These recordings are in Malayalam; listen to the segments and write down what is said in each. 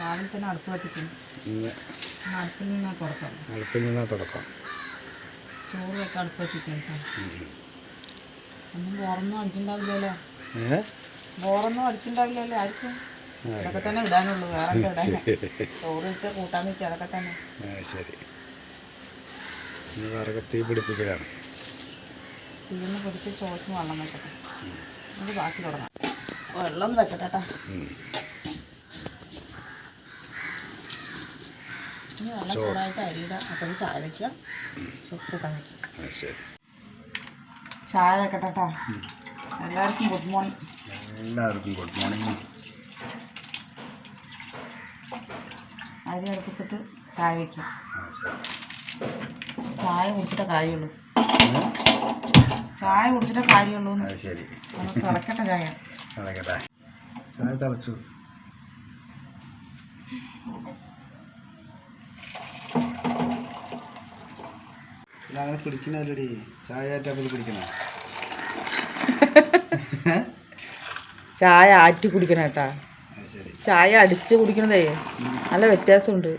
രാവിലെ തന്നെ അടുപ്പ് അടുപ്പിൽ നിന്ന് തുറക്കാം അടുപ്പിൽ നിന്നാ തുടക്കം. ചോറ് വെക്കാൻ അടുപ്പ് കത്തിക്കാം കേട്ടോ. ഒന്നും ബോറൊന്നും അടിക്കണ്ടാവില്ലല്ലോ. ഏ? ബോറൊന്നും അടിക്കണ്ടാവില്ലല്ലോ ആർക്കും. അതൊക്കെ തന്നെ ഇടാനുള്ളൂ വേറെ എന്താ ഇടാൻ ചോറ് വെച്ചാൽ കൂട്ടാൻ വെച്ചാൽ അതൊക്കെ തന്നെ. ആ ശരി. ഇന്ന് വിറക് തീ പിടിപ്പിക്കലാണ്. തീർന്ന് പിടിച്ച് ചോറിന് വെള്ളം വെക്കട്ടെ. നമുക്ക് ബാക്കി തുടങ്ങാം. വെള്ളം ഒന്ന് വെക്കട്ടെ കേട്ടോ. ഇനി വെള്ളം ചൂടായിട്ട് അരിയിടാം. അപ്പം ചായ കൂട്ടാൻ വെക്കാം ചായ വെക്കട്ടെ കേട്ടോ എല്ലാവർക്കും ഗുഡ് മോർണിംഗ് എല്ലാവർക്കും ഗുഡ് മോർണിംഗ് അരി അടുപ്പത്തിട്ട് ചായ വെക്കാം ചായ കുടിച്ചിട്ടേ കാര്യമുള്ളൂ. ചായ കുടിച്ചിട്ടേ കാര്യമുള്ളൂ ശരി. തിളക്കട്ടെ ചായ. തിളക്കട്ടെ. ചായ തിളച്ചു. അങ്ങനെ പിടിക്കണല്ലോടി ചായ ആറ്റാപ്പിൽ പിടിക്കണ. ചായ ആറ്റി കുടിക്കണം കേട്ടാ. ശരി. ചായ അടിച്ച് കുടിക്കണതേ. നല്ല വ്യത്യാസമുണ്ട്.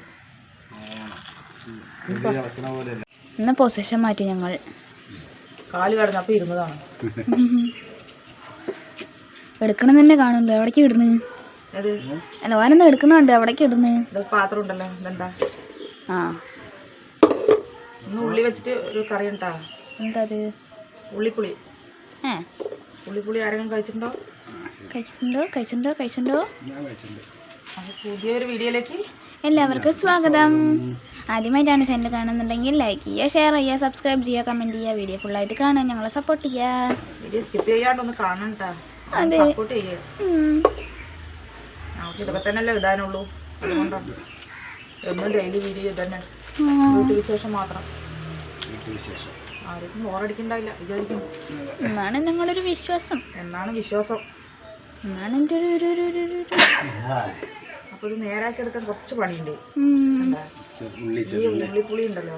ഇന്ന് പൊസിഷൻ മാറ്റി ഞങ്ങൾ. കാൽ കടന്നപ്പോ ഇരുന്നതാണ്. എടുക്കണം തന്നെ കാണുന്നുണ്ട്. എവിടേക്ക് ഇടുന്നു? അല്ല ഓനെന്താ എടുക്കണുണ്ട്. എവിടേക്ക് ഇടുന്നു? പാത്രം ഉണ്ടല്ലോ. ആ. ഇന്ന് ഉള്ളി വെച്ചിട്ട് ഒരു കറി ഉണ്ടാ? എന്താ അത് ഉള്ളിപ്പുളി. ഏ. ഉള്ളിപ്പുളി ആരെങ്കിലും കഴിച്ചിട്ടുണ്ടോ? കഴിച്ചിട്ടുണ്ടോ? കഴിച്ചിട്ടുണ്ടോ? കഴിച്ചിട്ടുണ്ടോ? ഞാൻ കഴിച്ചിട്ടുണ്ട്. അപ്പോൾ പുതിയൊരു വീഡിയോയിലേക്ക് എല്ലാവർക്കും സ്വാഗതം. ആദ്യമായിട്ടാണ് ചാനൽ കാണുന്നുണ്ടെങ്കിൽ ലൈക്ക് ചെയ്യുക ഷെയർ ചെയ്യുക സബ്സ്ക്രൈബ് ചെയ്യുക കമന്റ് ചെയ്യുക. വീഡിയോ ഫുള്ളായിട്ട് കാണുക. ഞങ്ങളെ സപ്പോർട്ട് ചെയ്യുക. വീഡിയോ സ്കിപ്പ് ചെയ്യാണ്ടൊന്ന് കാണണം കേട്ടാ അതെ. സപ്പോർട്ട് ചെയ്യുക ഇതൊക്കെ തന്നെയല്ലേ ഇടാനുള്ളൂ. എന്നും ഡെയിലി വീഡിയോ തന്നെ. വീട്ടു വിശേഷം മാത്രം. വീട്ടു ആർക്കും ബോറടിക്കണ്ടാവില്ല വിചാരിക്കും എന്നാണ് ഞങ്ങളൊരു വിശ്വാസം. എന്നാണ് വിശ്വാസം. എന്നാണ് എന്റെ ഒരു ഒരു ഒരു ഒരു ഒരു- അപ്പോൾ ഇത് നേരാക്കി എടുക്കാൻ കുറച്ച് പണിയുണ്ട്. എന്താ? ഉള്ളി ഈ ഉള്ളിപ്പുളി ഉണ്ടല്ലോ.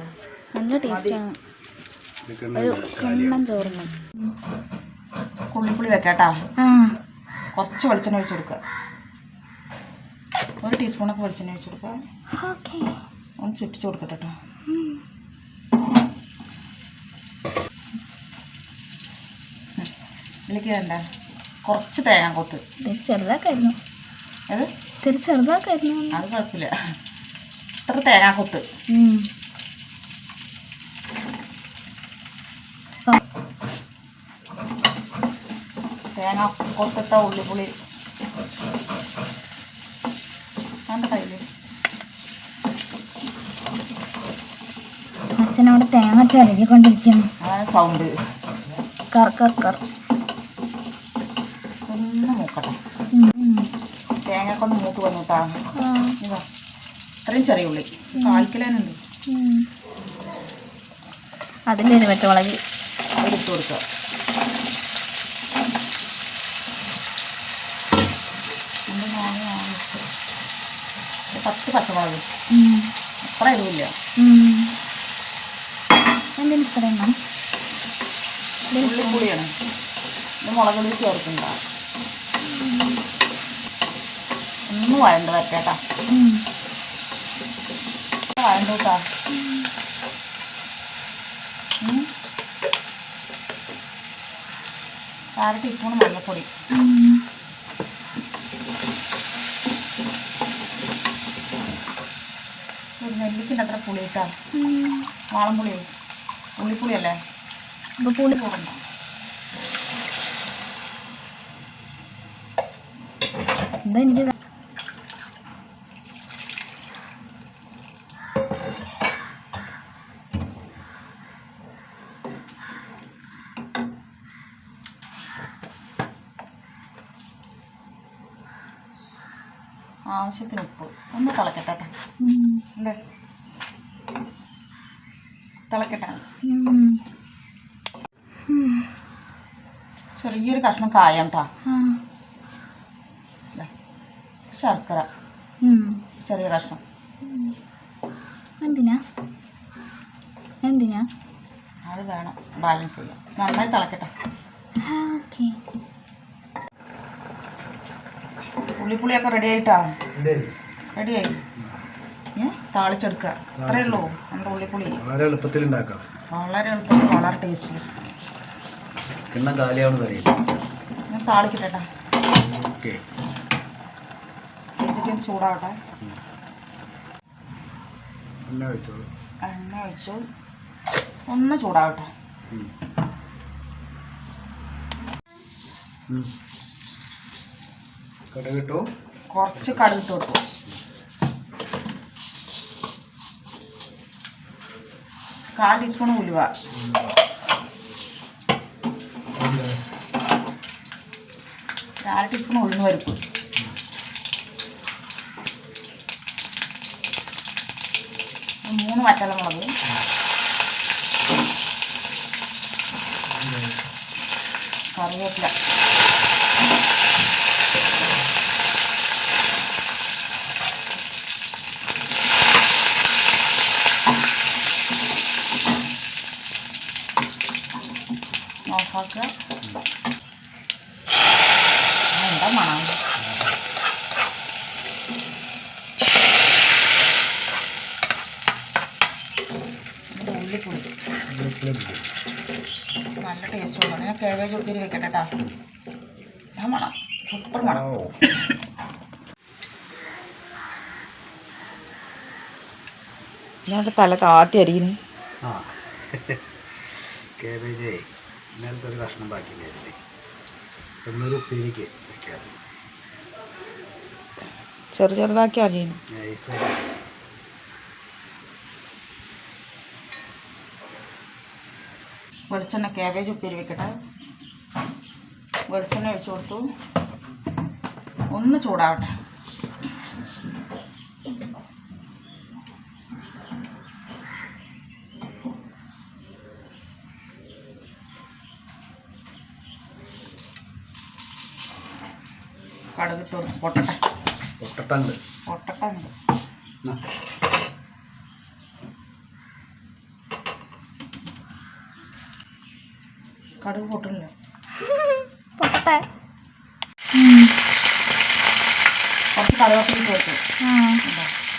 നല്ല ടേസ്റ്റാണ് ഒരു കിണ്ണം ചോറുന്നു ഉള്ളിപ്പുളി വെക്കാട്ടാ. ആ. കുറച്ച് വെളിച്ചെണ്ണ ഒഴിച്ച് കൊടുക്കുക ഒരു ടീസ്പൂണൊക്കെ വെളിച്ചെണ്ണ ഒഴിച്ചു കൊടുക്കുക ഓക്കെ. ഒന്ന് ചുറ്റിച്ചു കൊടുക്കട്ടെ കേട്ടോ ഇതിലേക്ക് വേണ്ട. കുറച്ച് തേങ്ങ കൊത്ത്. ചെറുതാക്കായിരുന്നു അത്? ഇത്തിരി ചെറുതാക്കായിരുന്നു അത് കുഴപ്പമില്ല. ഇത്ര തേങ്ങ കൊത്ത്. തേങ്ങ കൊത്തിട്ട ഉള്ളിപ്പുളി. അച്ഛനവിടെ തേങ്ങ ചരകിക്കൊണ്ടിരിക്കുന്നു സൗണ്ട് കർ കർ കർ. ഒന്ന് കൊണ്ട്. മൂത്ത് വന്നിട്ടാ. ആ. ഇതാ. ഇത്രയും ചെറിയ ഉള്ളി. കാൽക്കിലുണ്ട് അതിന്റെ മറ്റേ പച്ചമുളക് അതിലിട്ട് കൊടുക്കുക പത്ത് പച്ചമുളക്. അത്ര എരിവില്ല. എന്തിനാണ് എന്തിന് ഇത്ര എണ്ണം ഉള്ളിപ്പുളിയാണ് ഇത് മുളക് പൊടി ഒന്ന് വഴണ്ട് വരട്ടേട്ടാ. വഴണ്ട് കേട്ടാ. അര ടീസ്പൂൺ മഞ്ഞൾപ്പൊടി നെല്ലിക്കിന്റെ അത്ര പുളി ഇട്ടാ. വാളംപുളി ഉള്ളിപ്പുളിയല്ലേ? ഇപ്പൊ പുളി പോകണ്ട എന്താ ആവശ്യത്തിന് ഉപ്പ്. ഒന്ന് തിളക്കട്ടെ. അല്ലേ തിളക്കട്ടെ. ചെറിയൊരു കഷ്ണം കായം കേട്ടോ. ശർക്കര. ചെറിയ കഷ്ണം. എന്തിനാ? എന്തിനാ? അത് വേണം. ബാലൻസ് ചെയ്യാം നന്നായി തിളക്കട്ടെ. ഓക്കെ. ഉള്ളിപ്പുളിയൊക്കെ റെഡി ആയിട്ടാ? റെഡിയായി താളിച്ചെടുക്കുക അത്രേ ഉള്ളൂ നമ്മുടെ ഉള്ളിപ്പുളി. വളരെ എളുപ്പത്തിൽ ഉണ്ടാക്കാം. വളരെ എളുപ്പത്തിൽ വളരെ ടേസ്റ്റ് കിണ്ണം കാലിയാവെന്ന് അറിയില്ല ഞാൻ താളിക്കട്ടെ ഓക്കെ. ശരിക്കും ചൂടാവട്ടെ. എണ്ണ വെച്ചോളൂ എണ്ണ ഒഴിച്ചു ഒന്ന് ചൂടാവട്ടെ. ഉം. ഉം. കടുക് ഇട്ടു കുറച്ച് കടുകിട്ട് കൊടുക്കും. കാൽ ടീസ്പൂൺ ഉലുവ. കാൽ ടീസ്പൂൺ ഉഴുന്ന് പരിപ്പ്. ഒരു മൂന്ന് വറ്റലമുളക് കറിവേപ്പില. ഓഫാക്കുക എന്താ മണം? ഇതിന്റെ ഉള്ളിപ്പുളി നല്ല ടേസ്റ്റ് ഉള്ളു ഞാൻ കേവേജ് ഉപ്പേരി വെക്കട്ടെ കേട്ടോ ഞാൻ മണം. സൂപ്പർ മണം. ഞാൻ തല താത്തി അരിയുന്നു. ആ. കേബേജേ ഇന്നലത്തെ ഒരു കഷ്ണം ബാക്കിയില്ലായിരുന്നു എന്നൊരു ഉപ്പേരിക്ക് വെക്കാറ് ചെറു ചെറുതാക്കി നൈസായിട്ട് വെളിച്ചെണ്ണ കാബേജ് ഉപ്പേരി വെക്കട്ടെ. വെളിച്ചെണ്ണ ഒഴിച്ചു കൊടുത്തു. ഒന്ന് ചൂടാവട്ടെ. കടുകിട്ട് കൊടുക്കും പൊട്ടട്ടുണ്ട്. പൊട്ടട്ടുണ്ട് പൊട്ടട്ടെ. കടുക് പൊട്ടില്ല? പൊട്ടട്ടെ കുറച്ച് കറിവേപ്പില ചേർത്ത്?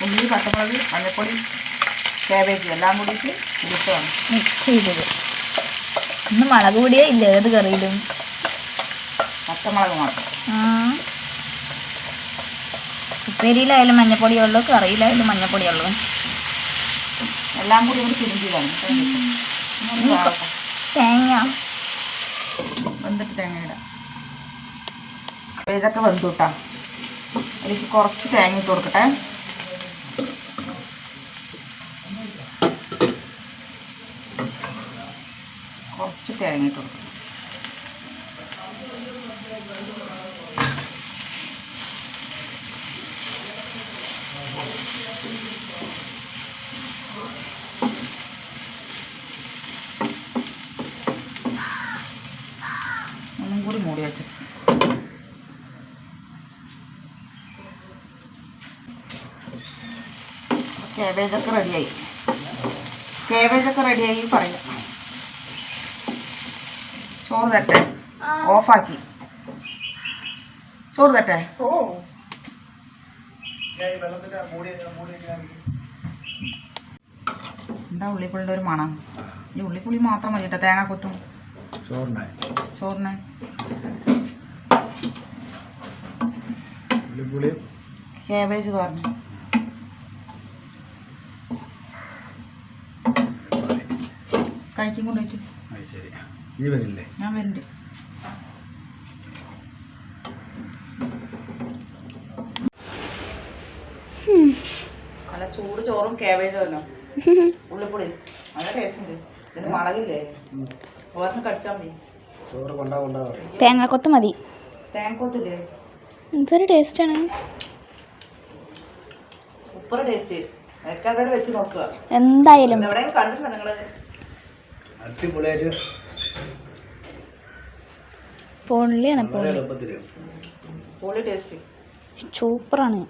ഉള്ളി പച്ചമുളക് മഞ്ഞപ്പൊടി കാബേജ് എല്ലാം കൂടിയിട്ട് വേണം. മിക്സ് ചെയ്തത്. ഇന്ന് മുളക് പൊടിയേ ഇല്ല. ഏത് കറിയിലും? പച്ചമുളക് മാത്രം. ആ മഞ്ഞപ്പൊടിയേ ഉള്ളൂ കറിയിലായാലും മഞ്ഞപ്പൊടിയുള്ളൂ എല്ലാം കൂടി ഇവിടെ വേവട്ടെ. തേങ്ങ. വെന്തിട്ട് തേങ്ങ ഇടാം. ഇതൊക്കെ വെന്തു കിട്ടാം അതിലേക്ക് കുറച്ച് തേങ്ങ ഇട്ട് കൊടുക്കട്ടെ. കുറച്ച് തേങ്ങ ഇട്ട് കൊടുക്കട്ടെ ഒന്നും കൂടി മൂടി വെച്ചു കേബേജൊക്കെ റെഡിയായി. കേബേജൊക്കെ റെഡിയായി പറയാം. ചോറ് തട്ടെ ഓഫാക്കി. ചോറ് തട്ടെ ഓ. എന്താ ഉള്ളിപ്പുള്ളിന്റെ ഒരു മണം? ഈ ഉള്ളിപ്പുളി മാത്രം മതി കേട്ടോ തേങ്ങ കൊത്തും. ചോറിന്. കേബേജ് തോരന്. കഴിക്കും കൊണ്ടുപോയിട്ട് ശരി നീ വരില്ലേ? ഞാൻ വരുന്നുണ്ട് നല്ല ചൂട് ചോറും കേബേജും അല്ലോ. ഉള്ളിപ്പൊടി. നല്ല ടേസ്റ്റ് ഉണ്ട്. ഇതിന് മുളകില്ലേ? ഓർമ്മ കടിച്ചാൽ മതി. ചോറ് കൊണ്ടാ കൊണ്ടാ പറയും തേങ്ങാക്കൊത്ത് മതി. തേങ്ങക്കൊത്തില്ലേ? എന്തൊരു ടേസ്റ്റാണ് സൂപ്പർ ടേസ്റ്റ് വെച്ച് നോക്കുക. എന്തായാലും. എവിടെയും കണ്ടിട്ടുണ്ടോ നിങ്ങൾ അടിപൊളിയായിട്ട് പൊള്ളിയാണ് സൂപ്പറാണ്.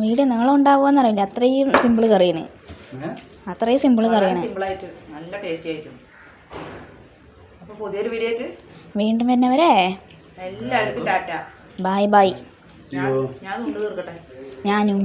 വീട് നീളം ഉണ്ടാവുമെന്ന് അറിയില്ല. അത്രയും സിമ്പിൾ കറിയാണ്. അത്രയും സിമ്പിൾ കറിയാണ്. നല്ല ടേസ്റ്റി ആയിട്ടും. അപ്പോൾ പുതിയൊരു വീഡിയോ ആയിട്ട് വീണ്ടും വരുന്നവരെ. എല്ലാവർക്കും ടാറ്റ. ബൈ ഉണ്ട് ഞാനും.